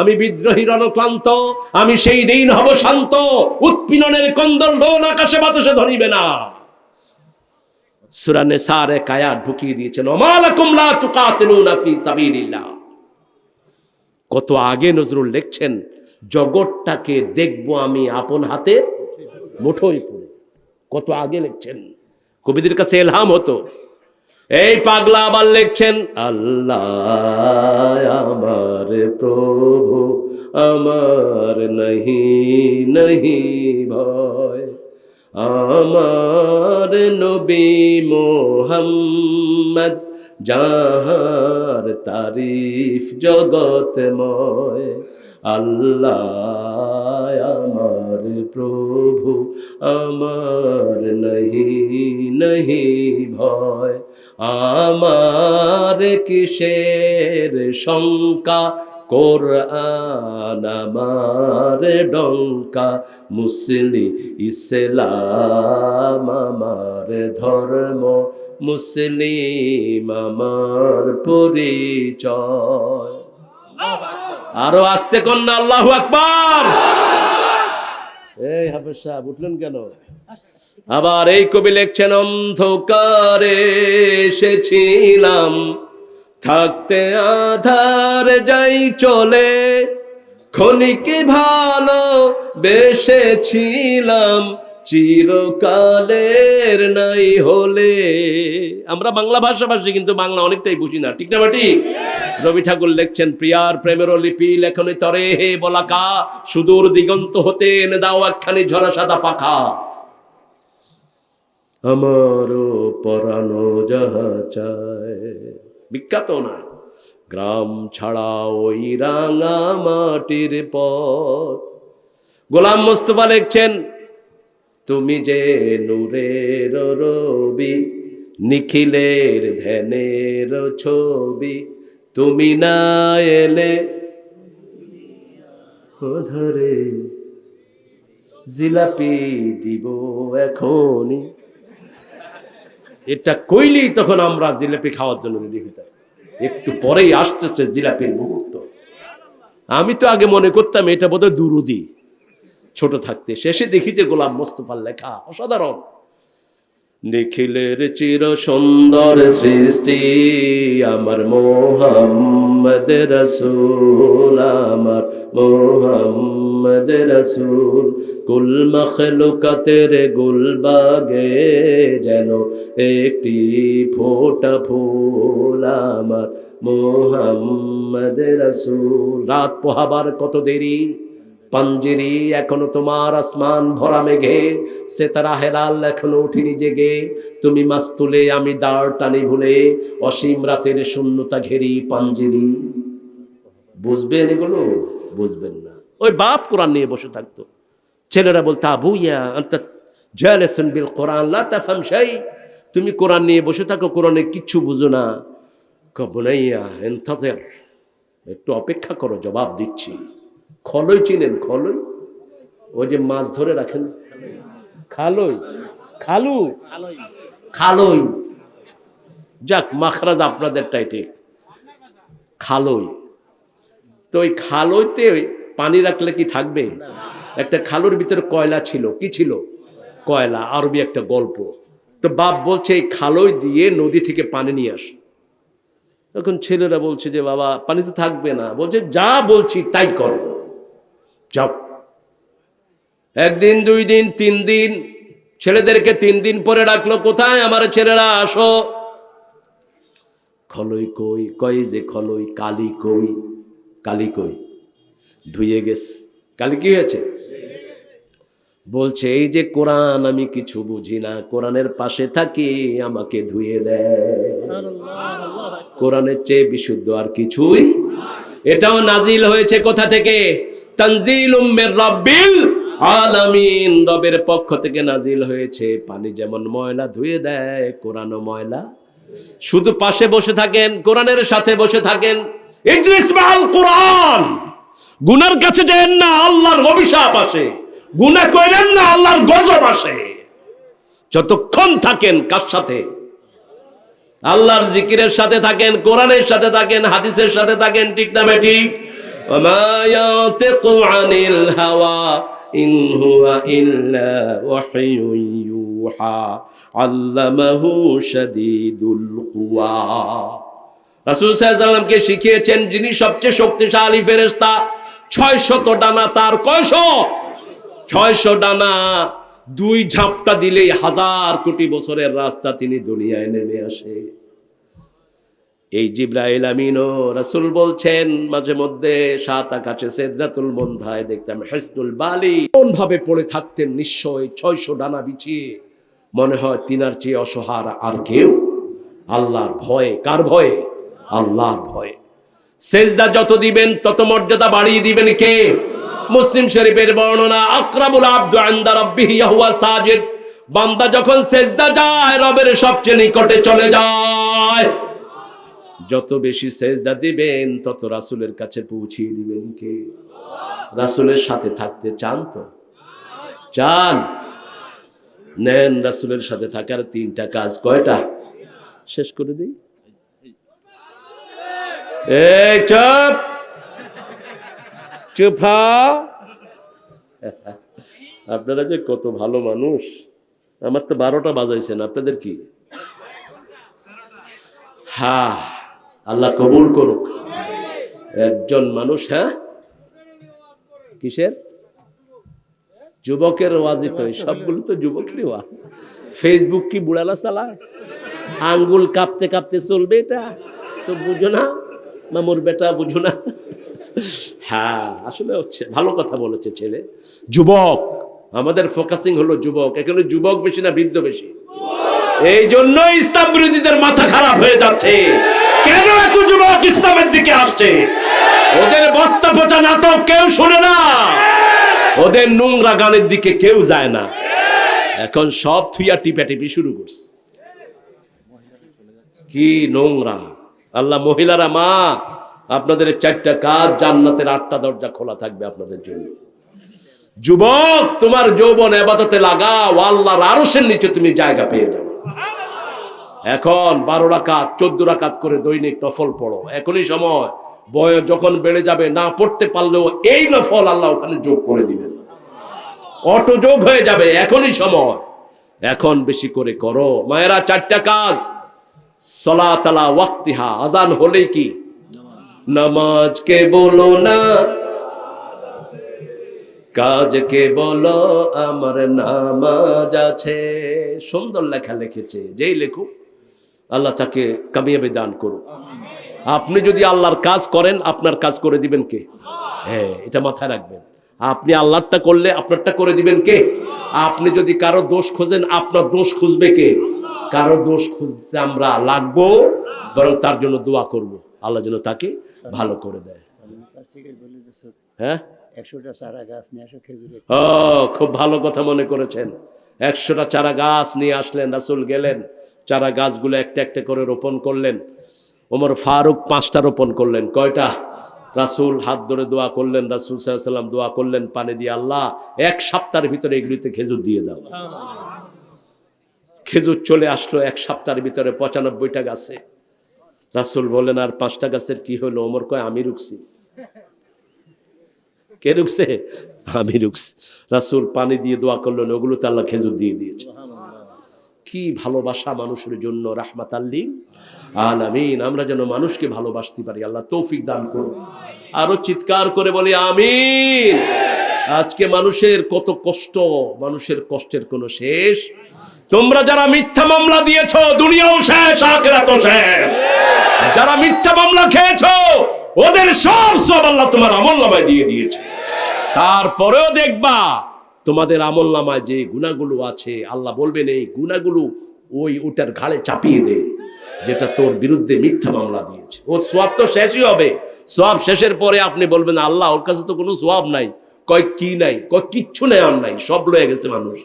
আমি বিদ্রোহী রণক্লান্ত, আমি সেই দিন হব শান্ত, উৎপীড়নের কন্দল ডোল আকাশে বাতাসে ধরিবে না। সুরানে সারে কায়া ঢুকিয়ে দিয়েছেন ওমালাকুম লা তুকাতিলুনা সাবিলিল্লাহ। কত আগে নজরুল লিখছেন, জগৎটাকে দেখব আমি আপন হাতে মুঠোই পড়ে। কত আগে লিখছেন। কবিদের কাছে এলহাম হতো এই পাগলা আবার লিখছেন আল্লাহ আমার প্রভু আমার নহি নহি ভয়। আমার নবী মোহাম্মদ যাহার তারিফ জগতময় আল্লাহ আমার প্রভু আমার নহি নহি ভয় আমার কিসের শঙ্কা কোরআন আমার ডঙ্কা মুসলি ইসলাম আমার ধর্ম, মুসলিম আমার পরিচয়। আরও আসতে কন্যা, আল্লাহু আকবার। এই হাফেজ সাহেব, উঠলেন কেন? আবার এই কবি লিখছেন, অন্ধকারে এসেছিলাম। থাকতে আধার যাই চলে খনিকে ভালো বেসেছিলাম, চিরকালের নাই হলে। আমরা বাংলা ভাষাভাষী, কিন্তু বাংলা অনেকটাই বুঝি না, ঠিক না বাটি রবি ঠাকুর লিখছেন, প্রিয়ার প্রেমের লিপি লেখনে তরে হে বলাকা, সুদূর দিগন্ত হতে এনে দাও একখানি ঝরা সাদা পাখা। আমারও পরানো যাহা চায়। বিখ্যাত না গ্রাম ছাড়া ওই রাঙা মাটির পথ। গোলাম মোস্তফা লিখছেন, তুমি যে নূরের রবি, নিখিলের ধ্যানের ছবি, তুমি না এলে ধরে জিলাপি দিব এখনই? এটা কইলেই তখন আমরা জিলাপি খাওয়ার জন্য রেডি হইতাম একটু পরেই আসতেছে জিলাপির মুহূর্ত। আমি তো আগে মনে করতাম এটা বোধহয় দুরুদি। ছোট থাকতে শেষে দেখি যে গোলাম মোস্তফার লেখা অসাধারণ। নিখিলের চির সুন্দর সৃষ্টি, আমার মোহাম্মদ রসুল, আমার মোহাম্মদ রসুল। কুল মখলুকাতের গুলবাগে যেন একটি ফোটা ফুল, আমার মোহাম্মদ রসুল। রাত পোহাবার কত দেরি? পাঞ্জেরি এখনও তোমার আসমান ভরা মেঘে সেতারা হেলাল এখনও উঠিনি জেগে। তুমি মাছ তুলে আমি দাঁড় টানি ভুলে, অসীম রাতের শূন্যতা ঘেরি পাঞ্জেরি বুঝবেন এগুলো? বুঝবেন না। ওই বাপ কোরআন নিয়ে বসে থাকতো। ছেলেরা বলতো, আবু, ইয়া আন্ত জালেসুন বিল কোরআন, লা তাফহাম শাই। তুমি কোরআন নিয়ে বসে থাকো, কোরআনে কিচ্ছু বুঝো না। কবনাইয়া এনতাজের। একটু অপেক্ষা করো, জবাব দিচ্ছি। খলই চিনেন খলই? ওই যে মাছ ধরে রাখেন। খালই খালু। খালই। যাক মাখরাজ আপনাদেরটাই ঠিক খালই। তো ওই খালইতে পানি রাখলে কি থাকবে? একটা খালুর ভিতরে কয়লা ছিল? কি ছিল? কয়লা আরবি একটা গল্প। তো বাপ বলছে এই খালই দিয়ে নদী থেকে পানি নিয়ে আস। তখন ছেলেরা বলছে যে বাবা পানি তো থাকবে না। বলছে যা বলছি তাই করো। যাও। একদিন, দুই দিন, তিন দিন, ছেলেদেরকে তিন দিন পরে ডাকলো, কোথায় আমার ছেলেরা? আসো। খলই কই কই যে খলই, কালি কই কালি কই? ধুয়ে গেছে। কালি কি হয়েছে? বলছে, এই যে কোরআন আমি কিছু বুঝি না, কোরআনের পাশে থাকি, আমাকে ধুয়ে দেয় কোরআনের চেয়ে বিশুদ্ধ আর কিছুই? এটাও নাজিল হয়েছে কোথা থেকে? তানজিল উম্মের রব্বিল আলামিন। রবের পক্ষ থেকে নাজিল হয়েছে, পানি যেমন ময়লা ধুয়ে দেয়, কোরআনও ময়লা। শুধু পাশে বসে থাকেন, কোরআনের সাথে বসে থাকেন। ইজলিস মাআল কোরআন। গুনার কাছে যেন না, আল্লাহর অভিশাপ আসে। গুনাহ করেন না, আল্লাহর গজব আসে। যতক্ষণ থাকেন কার সাথে? আল্লাহর জিকিরের সাথে থাকেন, কোরআনের সাথে থাকেন, হাদিসের সাথে থাকেন, ঠিক না ঠিক? وما ينطق عن الهوى إن هو إلا وحي يوحى علمه شديد القوى রাসূল সাল্লামকে শিখিয়েছেন যিনি সবচেয়ে শক্তিশালী ফেরেশতা ছয় শত ডানা তার কয়শ ছয়শ ডানা দুই ঝাপটা দিলেই হাজার কোটি বছরের রাস্তা তিনি দুনিয়ায় নেমে আসে এই জিব্রাইল আমিনও রাসূল বলছেন, মাঝে মধ্যে সাত আকাশে সেদরাতুল মন্ধায় দেখতাম হেসনুল বালি। কোন ভাবে পড়ে থাকতেন নিশ্চয় ছয়শো ডানা বিছিয়ে। মনে হয় তিনার চেয়ে অসহার আর কেউ? আল্লাহর ভয়ে। কার ভয়ে? আল্লাহর ভয়ে। সেজদা যত দিবেন, তত মর্যাদা বাড়িয়ে দিবেন কে? মুসলিম শরীফের বর্ণনা, আকরাবুল আব্দু আনদা রাব্বিহি, ইয়াহুয়া সাজিদ। বান্দা যখন সেজদা যায়, রবের সবচেয়ে নিকটে চলে যায়। যত বেশি সেজদা দিবেন, তত রাসূলের কাছে পৌঁছিয়ে দিবেন কে? রাসূলের সাথে থাকতে চান তো? চান। নেন রাসূলের সাথে থাকার তিনটা কাজ। কয়টা? শেষ করে দিই। চুপ। চুপ আপনারা যে কত ভালো মানুষ। আমার তো বারোটা বাজাইছেন, আপনাদের কি? হ্যাঁ আল্লাহ কবুল করুক। একজন মানুষ হ্যাঁ? কিসের? যুবকের ওয়াজি তো, সবগুলো তো যুবকেরই ওয়াজ ফেসবুক কি বুড়ালা চালায় আঙ্গুল কাঁপতে কাঁপতে চলবে এটা? তো বুঝো না, মামুর বেটা বুঝো না। হ্যাঁ আসলে হচ্ছে, ভালো কথা বলেছে ছেলে। যুবক, আমাদের ফোকাসিং হলো যুবক। এখানে যুবক বেশি না বৃদ্ধ বেশি? এই জন্য ইসলাম বিরোধীদের মাথা খারাপ হয়ে যাচ্ছে। কেন এত যুবক ইসলামের দিকে আসছে? ওদের বস্তা পচা নাটক কেউ শুনে না। ওদের নোংরা গানের দিকে কেউ যায় না। এখন সব থুইয়া টিপা টিপি শুরু করছে। কি নোংরা। আল্লাহ মহিলারা, মা, আপনাদের চারটা কাজ জান্নাতের আটটা দরজা খোলা থাকবে আপনাদের জন্য। যুবক, তোমার যৌবন এবাদতে লাগাও, আল্লাহর আরশের নিচে তুমি জায়গা পেয়ে যাবে এখন বারো রাকাত, চোদ্দ রাকাত করে দৈনিক নফল পড়ো। এখনই সময়। বয়স যখন বেড়ে যাবে, না পড়তে পারলেও এই নফল আল্লাহ ওখানে যোগ করে দিবেন। অটো যোগ হয়ে যাবে, এখনই সময়। এখন বেশি করে করো। মায়েরা, চারটা কাজ। সলা তালা ওয়াক্তিহা, আজান হলেই কি? নামাজ কে বলো না। কাজকে বলো, আমার নামাজ আছে। সুন্দর লেখা লিখেছে। যেই লেখুক আল্লাহ তাকে কামিয়াবি দান করুক। আপনি যদি আল্লাহর কাজ করেন আপনার কাজ করে দিবেন কে? হ্যাঁ এটা মাথায় রাখবেন। আপনি আল্লাহরটা করলে আপনারটা করে দিবেন কে? আপনি যদি কারও দোষ খোঁজেন আপনার দোষ খুঁজবে কে? কারও দোষ খুঁজতে আমরা লাগবো বরং তার জন্য দোয়া করব। আল্লাহ যেন তাকে ভালো করে দেয়। হ্যাঁ? একশোটা চারা গাছ নিয়ে আসো খেজুরের ও খুব ভালো কথা মনে করেছেন। একশোটা চারা গাছ নিয়ে আসলেন রাসুল গেলেন। চারা গাছগুলো একটা একটা করে রোপণ করলেন। ওমর ফারুক পাঁচটা রোপণ করলেন। কয়টা? রাসুল হাত ধরে দোয়া করলেন, রাসুল সাল্লাম দোয়া করলেন, পানি দিয়ে আল্লাহ এক সপ্তাহের ভিতরে এগুলিতে খেজুর দিয়ে দাও। খেজুর চলে আসলো এক সপ্তাহের ভিতরে পঁচানব্বইটা গাছে। রাসুল বলেন আর পাঁচটা গাছের কি হলো? ওমর কয়, আমি রুকছি কে রুকছে আমি রুকছি রাসুল পানি দিয়ে দোয়া করলেন ওগুলো ওগুলোতে আল্লাহ খেজুর দিয়ে দিয়েছে। কি ভালোবাসা মানুষের জন্য, রাহমাত আল্লি আলামিন, আমরা যেন মানুষকে ভালোবাসতে পারি, আল্লাহ তৌফিক দান করুন। আরও চিৎকার করে বলি, আমিন। আজকে মানুষের কত কষ্ট, মানুষের কষ্টের কোনো শেষ। তোমরা যারা মিথ্যা মামলা দিয়েছ, দুনিয়াও শেষ, আখেরাতও শেষ। যারা মিথ্যা মামলা খেয়েছো, ওদের সব সব আল্লাহ তোমার আমল নামায় দিয়ে দিয়েছে। তারপরেও দেখবা তোমাদের আমল নামায় যে গুণাগুলো আছে, আল্লাহ বলবেন, এই গুণাগুলো ওই ওটার ঘাড়ে চাপিয়ে দে, যেটা তোর বিরুদ্ধে মিথ্যা মামলা দিয়েছে। ও সোয়াব তো শেষই হবে। সোয়াব শেষের পরে আপনি বলবেন, আল্লাহ, ওর কাছে তো কোনো সোয়াব নাই। কয় কি নাই? কয় কিচ্ছু নেই আর নাই, সব লয়ে গেছে মানুষ।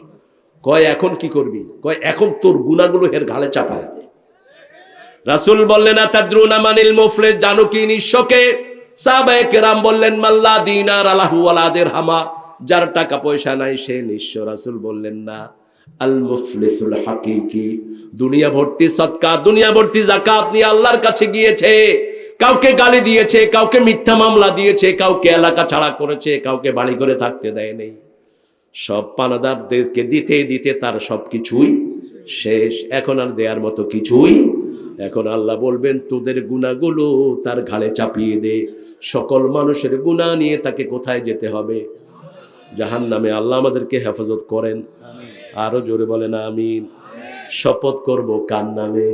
কয়, এখন কি করবি? কয়, এখন তোর গুণাগুলো এর ঘাড়ে চাপায় দে। রাসুল বললেন তাদ্রুনা মানিল মুফলে জানো কি নিঃস্বকে? সাহাবায়ে কেরাম বললেন, মাল্লা দিনার আলাহু আলাদের হামা। যার টাকা পয়সা নাই, সে নিঃস্ব রাসুল বললেন, না তার সব কিছুই শেষ। এখন আর দেওয়ার মতো কিছুই, এখন আল্লাহ বলবেন, তোদের গুণাগুলো তার ঘাড়ে চাপিয়ে দে। সকল মানুষের গুণা নিয়ে তাকে কোথায় যেতে হবে? জাহান নামে আল্লাহ আমাদেরকে হেফাজত করেন। আরও জোরে বলেন আমি শপথ করব কার নামে?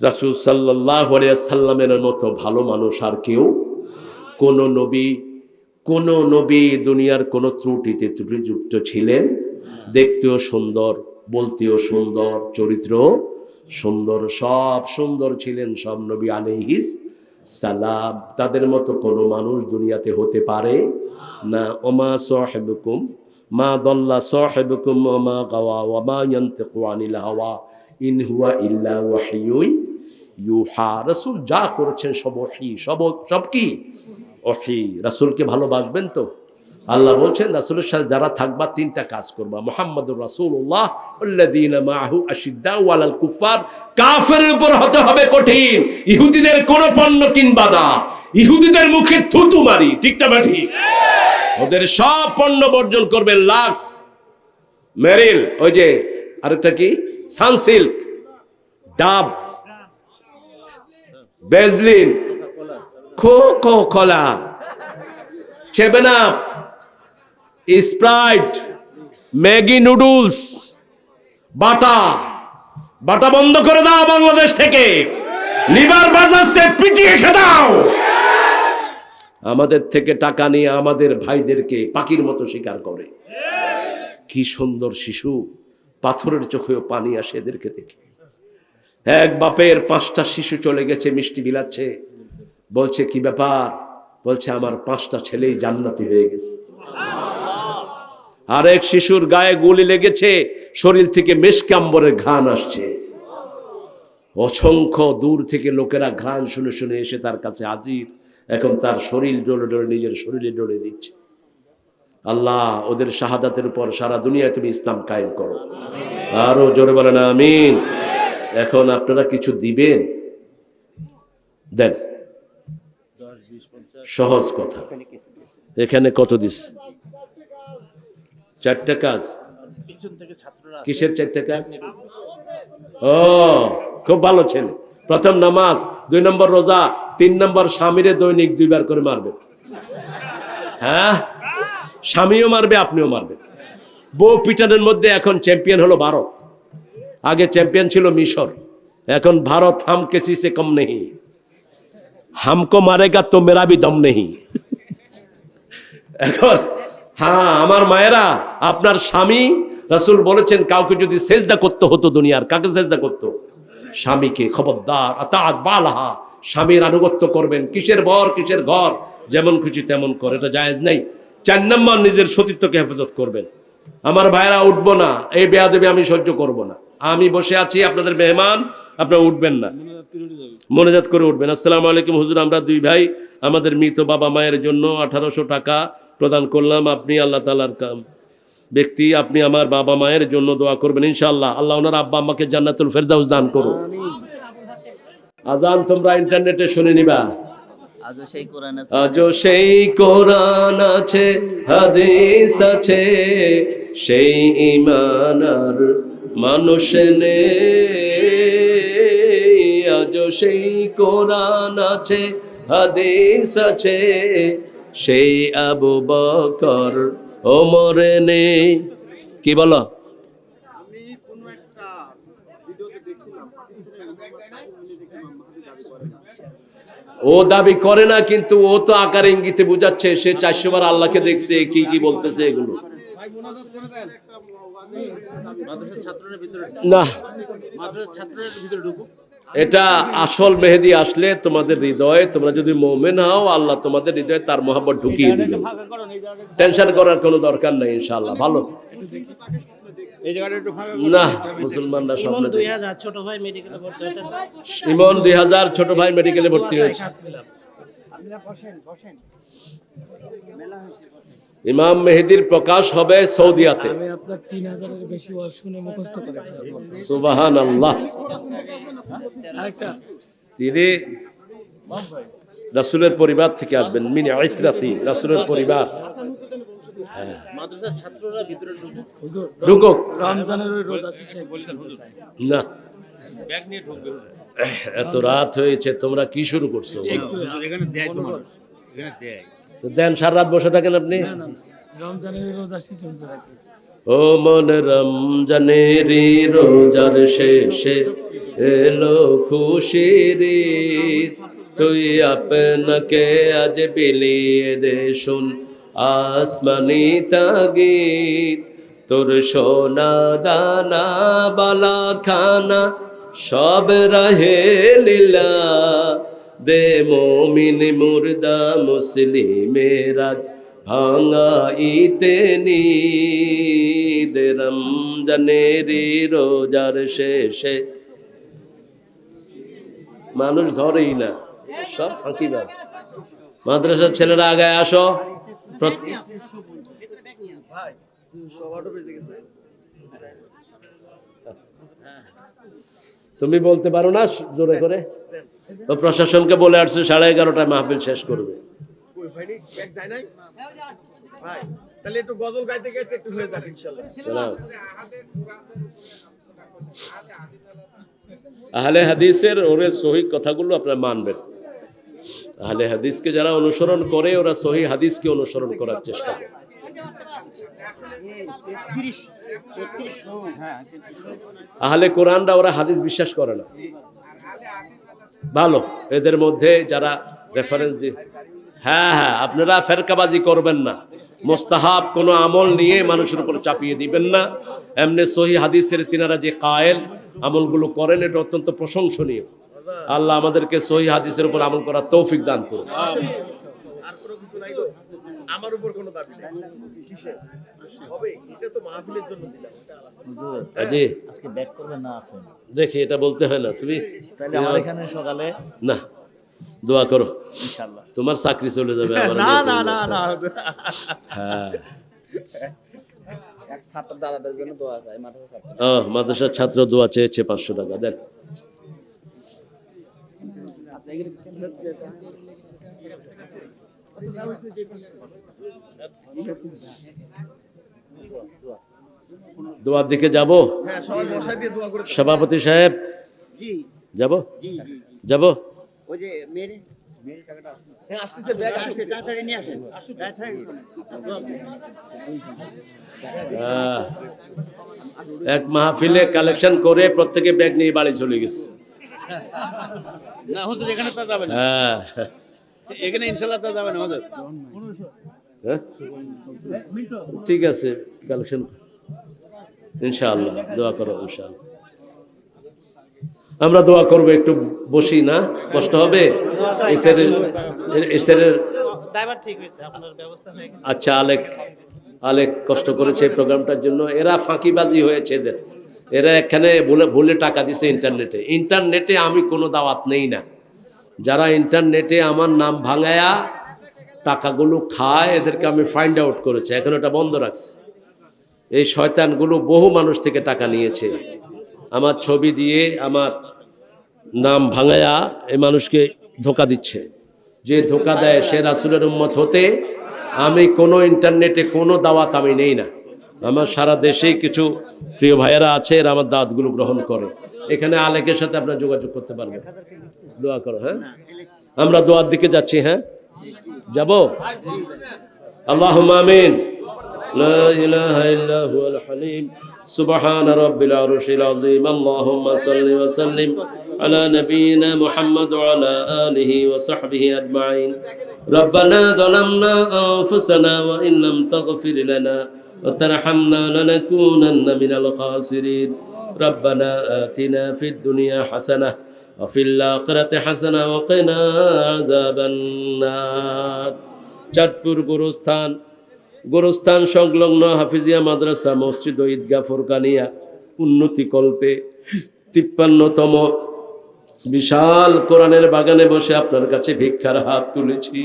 রাসুল সাল্লাহ সাল্লামের মতো ভালো মানুষ আর কেউ? কোন নবী কোন নবী দুনিয়ার কোন ত্রুটিতে ত্রুটিযুক্ত ছিলেন? দেখতেও সুন্দর, বলতেও সুন্দর চরিত্র সুন্দর, সব সুন্দর ছিলেন সব নবী আলাইহিস সালাম, তাদের মতো কোনো মানুষ দুনিয়াতে হতে পারে না। ওমা সাহেবকুম, মা দল্লা সাহেবকুম, ওমা গাওয়া, ওমা ইয়ান্তিকু কোয়ানিল হাওয়া, ইন হুয়া ইল্লা ওয়াহিয়ুই ইউহা। রাসূল যা করেছেন সব ওহী সব সব কি? ওহী রাসূলকে ভালোবাসবেন তো? আল্লাহ বলছেন, রাসূলের সাথে যারা থাকবা, তিনটা কাজ করবা। মুহাম্মাদুর আশিদ্দাউ কুফার কাফেরের উপর হতে হবে কঠিন। ইহুদিদের কোন পণ্য কিনবা না। ইহুদিদের মুখে থুতু মারি। ঠিক না ঠিক ওদের সব পণ্য বর্জন করবে লাক্স, মেরিল, ওই যে আরেকটা কি? সানসিল্ক, ডাব বেজলিন খো কলা Seven Up Sprite Maggi noodles Bata. Bata বন্ধ করে দাও বাংলাদেশ থেকে। লিভার বাজাচ্ছে পিটিয়ে খেয়ে দাও। আমাদের থেকে টাকা নিয়ে আমাদের ভাইদেরকে পাখির মতো শিকার করে। কি সুন্দর শিশু, পাথরের চোখেও পানি আসে এদেরকে দেখে। এক বাপের পাঁচটা শিশু চলে গেছে, মিষ্টি বিলাচ্ছে। বলছে, কি ব্যাপার? বলছে, আমার পাঁচটা ছেলেই জান্নাতি হয়ে গেছে। আর এক শিশুর গায়ে গুলি লেগেছে, শরীর থেকে মেসকাম্বরের ঘ্রাণ আসছে। অসংখ্য দূর থেকে লোকেরা ঘ্রাণ শুনে শুনে এসে তার কাছে হাজির। এখন তার শরীর ডলে ডলে, নিজের শরীরে ডলে দিচ্ছে। আল্লাহ ওদের শাহাদাতের উপর সারা দুনিয়ায় তুমি ইসলাম কায়েম করো। আরও জোরে বলেন, আমিন। এখন আপনারা কিছু দিবেন? দেন। সহজ কথা। এখানে কত দিস? চারটা কাজ। কিসের চারটা কাজ? ও খুব ভালো ছেলে। প্রথম নামাজ দুই নম্বর রোজা তিন নম্বর স্বামীরে দৈনিক দুইবার করে মারবে। হ্যাঁ? স্বামীও মারবে আপনিও মারবেন। বউ পিটানের মধ্যে এখন চ্যাম্পিয়ন হলো ভারত। আগে চ্যাম্পিয়ন ছিল মিশর। এখন ভারত হাম কেসি সে কম নেই হামকো মারেগা তো মেরা ভি দম নেই এখন হ্যাঁ আমার মায়েরা, আপনার স্বামী, রাসূল বলেছেন, কাউকে যদি সেজদা করতে হতো দুনিয়ার, কাকে সেজদা করতো? স্বামীকে, খবরদার বালাহা, স্বামীর আনুগত্য করবেন, কিসের বর, কিসের ঘর, যেমন খুশি তেমন করে, এটা জায়েজ নেই। চার নম্বর, নিজের সতীত্বকে হেফাজত করবেন। আমার ভাইরা, উঠবো না, এই বেয়াদবি আমি সহ্য করব না। আমি বসে আছি, আপনাদের মেহমান, আপনারা উঠবেন না। মনোজাত করে উঠবেন। আসসালামু আলাইকুম, হুজুর, আমরা দুই ভাই, আমাদের মৃত বাবা মায়ের জন্য আঠারোশো টাকা প্রদান করলাম আপনি আল্লাহ তালার কাম। ব্যক্তি আপনি আমার বাবা মায়ের জন্য দোয়া করবেন ইনশাআল্লাহ। আল্লাহ ওনার আব্বা আম্মাকে জান্নাতুল ফেরদাউস দান করুন আজান তোমরা ইন্টারনেটে শুনে নিবা। আজও সেই কোরআন আছে। হাদিস আছে। সেই ইমান আর মানুষ নেই। আজও সেই কোরআন আছে হাদিস আছে। সেই আবু বকর ওমরে নেই। কি বলো? ও দাবি করে না কিন্তু ও তো আকার ইঙ্গিতে বুঝাচ্ছে সে চারশো বার আল্লাহকে দেখছে কি কি বলতেছে এগুলো। না। মাদ্রাসার ছাত্ররা ভিতরে ঢুকো। এটা আসল মেহেদি আসলে তোমাদের হৃদয়ে তোমরা যদি মোমেন হও আল্লাহ তোমাদের হৃদয়ে তার মহাব্বত ঢুকিয়ে দিবে। টেনশন করার কোনো দরকার নাই ইনশাআল্লাহ। ভালো। এই জায়গাটা না মুসলমানরা স্বপ্ন ইমন দুই হাজার ছোট ভাই মেডিকেলে ভর্তি হয়েছে। ইমাম মেহেদির প্রকাশ হবে সৌদিয়াতে। সুবাহান আল্লাহ তিনি রাসুলের পরিবার থেকে আসবেন মিনি আইত্রাতি রাসুলের পরিবার। মাদ্রাসার ঢুকুক। ঢুকুক। রমজানের ওই রোজা শেষে বলতে চাই না। ব্যাগ নিয়ে ঢুকবে এত রাত হয়েছে তোমরা কি শুরু করছ? এখানে দেয় তো মানুষ এখানে দেয়। তো দেন সারা রাত বসে থাকেন আপনি? ও মন রমজানের রোজার শেষে এলো খুশির। তুই আপনাকে আজ বিলিয়ে দে শুন আসমানি তাগিদ। তোর সোনা দানা বালা খানা সব রহে লীলা। দে মোমিন মুর্দা মুসলিমেরা ভাঙা ইতে দে রমজানের রোজার শেষে। মানুষ ধরেই না, সব ফাঁকিবাজ মাদ্রাসার ছেলেরা আগে আসো। তুমি বলতে পারো না, জোরে করে। তো প্রশাসনকে বলে আসছে সাড়ে এগারোটায় মাহফিল শেষ করবে। আহলে হাদিসের ওরে সহি কথাগুলো আপনারা মানবেন। আহলে হাদিসকে যারা অনুসরণ করে ওরা সহি হাদিসকে অনুসরণ করার চেষ্টা করে। আহলে কোরআনরা ওরা হাদিস বিশ্বাস করে না। ভালো, এদের মধ্যে যারা রেফারেন্স দিয়ে হ্যাঁ হ্যাঁ আপনারা ফেরকাবাজি করবেন না। মোস্তাহাব কোনো আমল নিয়ে মানুষের উপর চাপিয়ে দিবেন না। এমনি সহি হাদিসের তিনারা যে কায়েল আমলগুলো করেন, এটা অত্যন্ত প্রশংসনীয়। আল্লাহ আমাদেরকে সহি হাদিসের উপর আমল করার তৌফিক দান করুন। আমার উপর কোনো দাবি নেই। কিসের? হবে এটা তো মাহফিলের জন্য দিলাম হুজুর জি আজকে ব্যাক করবেন না আছেন দেখি এটা বলতে হয় না। তুমি তাহলে আমার এখানে সকালে না দোয়া করো। ইনশাআল্লাহ। তোমার চাকরি চলে যাবে আমার না না না না। হ্যাঁ। এক ছাত্র দাদাদের জন্য দোয়া চাই মাদ্রাসা ছাত্র। ও মাদ্রাসার ছাত্র দোয়া চেয়েছে পাঁচশো টাকা দেন। দোয়ার দিকে যাব? হ্যাঁ সভাপতি সাহেব? যাব? যাব? ওই যে মেরে হ্যাঁ এক মাহফিলে কালেকশন করে প্রত্যেকে ব্যাগ নিয়ে বাড়ি চলে গেছে। না হুজুর এখানে তা যাবে না। হ্যাঁ। এখানে ইনশাল্লাহ তা যাবে না হুজুর। হ্যাঁ? ঠিক আছে কালেকশন। ইনশাআল্লাহ দোয়া করো ইনশাআল্লাহ। আমরা দোয়া করব একটু বসি না কষ্ট হবে? এসের এসের ড্রাইভার ঠিক হয়েছে আপনার ব্যবস্থা হয়ে গেছে। আচ্ছা আলেক আলেক কষ্ট করেছে এই প্রোগ্রামটার জন্য। এরা ফাঁকিবাজি হয়েছে এদের। এরা এখানে ভুলে ভুলে টাকা দিছে ইন্টারনেটে। ইন্টারনেটে আমি কোনো দাওয়াত নেই না। যারা ইন্টারনেটে আমার নাম ভাঙায়া টাকাগুলো খায়, এদেরকে আমি ফাইন্ড আউট করেছি। এখন ওটা বন্ধ রাখছি। এই শয়তানগুলো বহু মানুষ থেকে টাকা নিয়েছে। আমার ছবি দিয়ে আমার নাম ভাঙায়া এই মানুষকে ধোকা দিচ্ছে। যে ধোকা দেয় সে রাসুলের উম্মত হতে আমি কোনো ইন্টারনেটে কোনো দাওয়াত আমি নেই না। আমার সারা দেশেই কিছু প্রিয় ভাইয়েরা আছে, এরা আমার দাওয়াতগুলো গ্রহণ করে। এখানে আলেকের সাথে আপনারা যোগাযোগ করতে পারবেন দোয়া করো হ্যাঁ আমরা দোয়ার দিকে যাচ্ছি হ্যাঁ যাব আল্লাহ আমিন لا إله إلا هو الحليم سبحان رب العرش العظيم اللهم صل وسلم على نبينا محمد وعلى آله وصحبه أجمعين ربنا ظلمنا أنفسنا وإن لم تغفر لنا وترحمنا لنكونن من الخاسرين ربنا آتنا في الدنيا حسنة وفي الآخرة حسنة وقنا عذاب النار চাঁদপুর গুরুস্থান গোরস্থান সংলগ্ন হাফিজিয়া মাদ্রাসা মসজিদ ও ঈদগাহ ফোরকানিয়া উন্নতি কল্পে তিপ্পান্নতম বিশাল কোরআনের বাগানে বসে আপনার কাছে ভিক্ষার হাত তুলেছি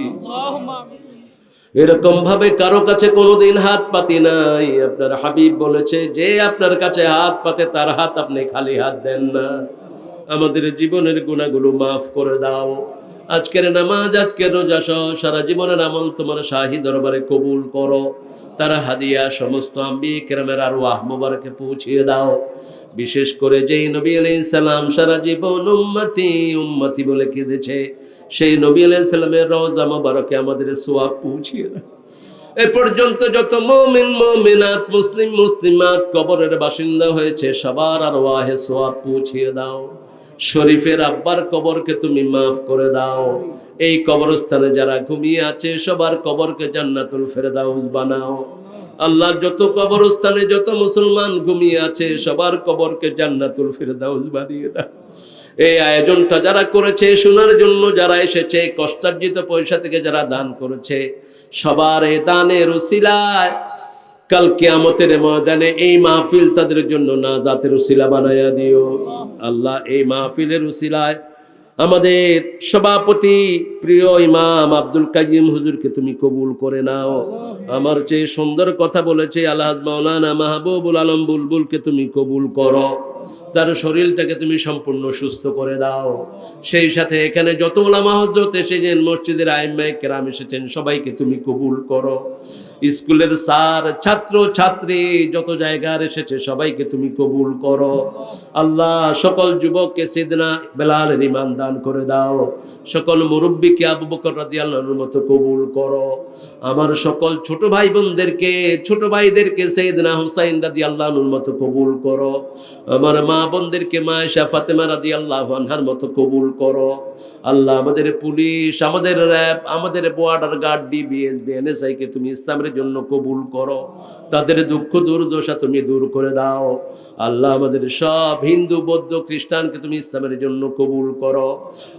এরকম ভাবে কারও কাছে কোনোদিন হাত পাতি নাই। আপনার হাবিব বলেছে, যে আপনার কাছে হাত পাতে, তার হাত আপনি খালি হাত দেন না। আমাদের জীবনের গুণাগুলো মাফ করে দাও। আজকের নামাজ, আজকের রোজা সহ সারা জীবনের আমল তোমার শাহী দরবারে কবুল করো। তারা হাদিয়া সমস্ত আম্বি কেরামের আরও আহমবারকে পৌঁছিয়ে দাও। বিশেষ করে যেই নবী আলাইহিস সালাম সারা জীবন উম্মতি উম্মতি বলে কেঁদেছে, সেই নবী আলাইহিস সালামের রওজা মোবারকে আমাদের সোয়াব পৌঁছিয়ে দাও। এ পর্যন্ত যত মমিন, মমিনাত, মুসলিম, মুসলিমাত কবরের বাসিন্দা হয়েছে, সবার আর ওয়াহে সোয়াব পৌঁছিয়ে দাও। শরীফের আব্বার কবরকে তুমি মাফ করে দাও। এই কবরস্থানে যারা ঘুমিয়ে আছে, সবার কবরকে জান্নাতুল ফেরদাউস বানাও। আল্লাহ যত কবরস্থানে যত মুসলমান ঘুমিয়ে আছে, সবার কবরকে জান্নাতুল ফেরদাউস বানিয়ে দাও। এই আয়োজনটা যারা করেছে, শোনার জন্য যারা এসেছে, কষ্টার্জিত পয়সা থেকে যারা দান করেছে, সবার এ দানের উসিলায় কাল কেয়ামতের ময়দানে এই মাহফিল তাদের জন্য না জাতের উসিলা বানাইয়া দিও। আল্লাহ, এই মাহফিলের উসিলায় আমাদের সভাপতি প্রিয় ইমাম আব্দুল কাজিম হুজুরকে তুমি কবুল করে নাও। আমার চেয়ে সুন্দর কথা বলেছে আল্লাহ মাওলানা মাহবুবুল আলম বুলবুলকে তুমি কবুল করো। তার শরীরটাকে তুমি সম্পূর্ণ সুস্থ করে দাও। সেই সাথে এখানে যত ওলামা হজরত এসেছেন, মসজিদের আইম্মাই কেরাম এসেছেন, সবাইকে তুমি কবুল করো। স্কুলের স্যার, ছাত্র, ছাত্রী, যত জায়গার এসেছে, সবাইকে তুমি কবুল করো। আল্লাহ সকল যুবককে সিদনা বেলালের ইমান দান করে দাও। সকল মুরব্বীকে আবু বকর রাদিয়াল্লাহুর মতো কবুল করো। আমার সকল ছোট ভাই বোনদেরকে ছোট ভাইদেরকে সৈয়দনা হুসাইন রাদিয়াল্লাহুর মতো কবুল করো। আমার মা বোনদেরকে মা আয়েশা ফাতেমা রাদিয়াল্লাহু আনহার মতো কবুল করো। আল্লাহ আমাদের পুলিশ, আমাদের র্যাব, আমাদের বর্ডার গার্ড ডিবিএসবি এনএসআই কে তুমি ইসলামের জন্য কবুল করো। তাদের দুঃখ, দুর্দশা তুমি দূর করে দাও। আল্লাহ আমাদের সব হিন্দু, বৌদ্ধ, খ্রিস্টানকে তুমি ইসলামের জন্য কবুল করো।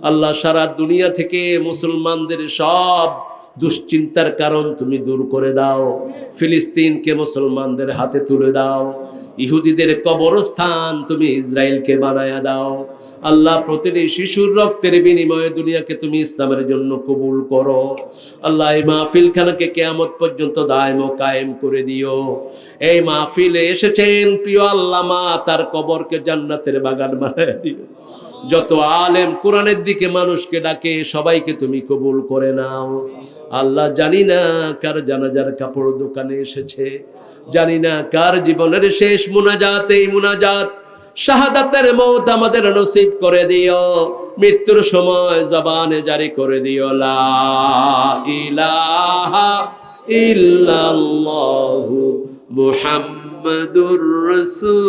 আল্লাহ সারা দুনিয়া থেকে মুসলমানদের সব দুশ্চিন্তার কারণ তুমি দূর করে দাও। ফিলিস্তিনকে মুসলমানদের হাতে তুলে দাও। ইহুদিদের কবরস্থান তুমি ইসরায়েলকে বানায়া দাও। আল্লাহ প্রতিটি শিশুর রক্তের বিনিময়ে দুনিয়াকে তুমি ইসলামের জন্য কবুল করো। আল্লাহ এই মাহফিল খানাকে কেয়ামত পর্যন্ত দায়ম কায়েম করে দিও। এই মাহফিলে এসেছেন প্রিয় আল্লামা, তার কবরকে জান্নাতের বাগান বানায় দিও। যত আলেম কোরআনের দিকে মানুষকে ডাকে, সবাইকে তুমি কবুল করে নাও। আল্লাহ জানি না কার জানাজার কাপড় দোকানে এসেছে, জানি না কার জীবনের শেষ মুনাজাত, এই মুনাজাত শাহাদাতের মত আমাদের নসিব করে দিও। মৃত্যুর সময় জবানে জারি করে দিও, লা ইলাহা ইল্লাল্লাহু মুহাম্মাদুর রাসূলুল্লাহ।